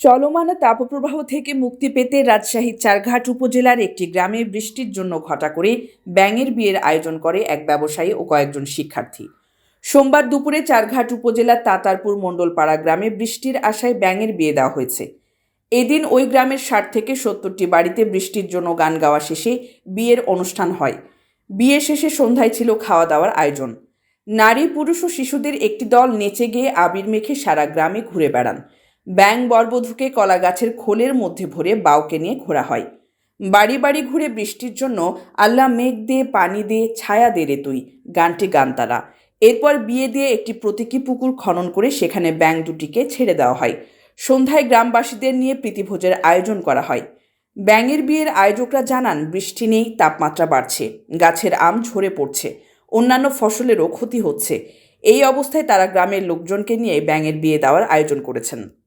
চলমান তাপপ্রবাহ থেকে মুক্তি পেতে রাজশাহীর চারঘাট উপজেলার একটি গ্রামে বৃষ্টির জন্য ঘটা করে ব্যাঙের বিয়ের আয়োজন করে এক ব্যবসায়ী ও কয়েকজন শিক্ষার্থী। সোমবার দুপুরে চারঘাট উপজেলার তাতারপুর মণ্ডলপাড়া গ্রামে বৃষ্টির আশায় ব্যাঙের বিয়ে দেওয়া হয়েছে। এদিন ওই গ্রামের ষাট থেকে সত্তরটি বাড়িতে বৃষ্টির জন্য গান গাওয়া শেষে বিয়ের অনুষ্ঠান হয়। বিয়ে শেষে সন্ধ্যায় ছিল খাওয়া দাওয়ার আয়োজন। নারী, পুরুষ ও শিশুদের একটি দল নেচে গিয়ে আবির মেখে সারা গ্রামে ঘুরে বেড়ান। ব্যাং বরবধূকে কলা গাছের খোলের মধ্যে ভরে বাউকে নিয়ে ঘোরা হয়। বাড়ি বাড়ি ঘুরে বৃষ্টির জন্য আল্লাহ মেঘ দে, পানি দে, ছায়া দে রে তুই, গানটি গান তারা। এরপর বিয়ে দিয়ে একটি প্রতীকী পুকুর খনন করে সেখানে ব্যাং দুটিকে ছেড়ে দেওয়া হয়। সন্ধ্যায় গ্রামবাসীদের নিয়ে প্রীতিভোজের আয়োজন করা হয়। ব্যাঙের বিয়ের আয়োজকরা জানান, বৃষ্টি নেই, তাপমাত্রা বাড়ছে, গাছের আম ঝরে পড়ছে, অন্যান্য ফসলেরও ক্ষতি হচ্ছে। এই অবস্থায় তারা গ্রামের লোকজনকে নিয়ে ব্যাঙের বিয়ে দেওয়ার আয়োজন করেছেন।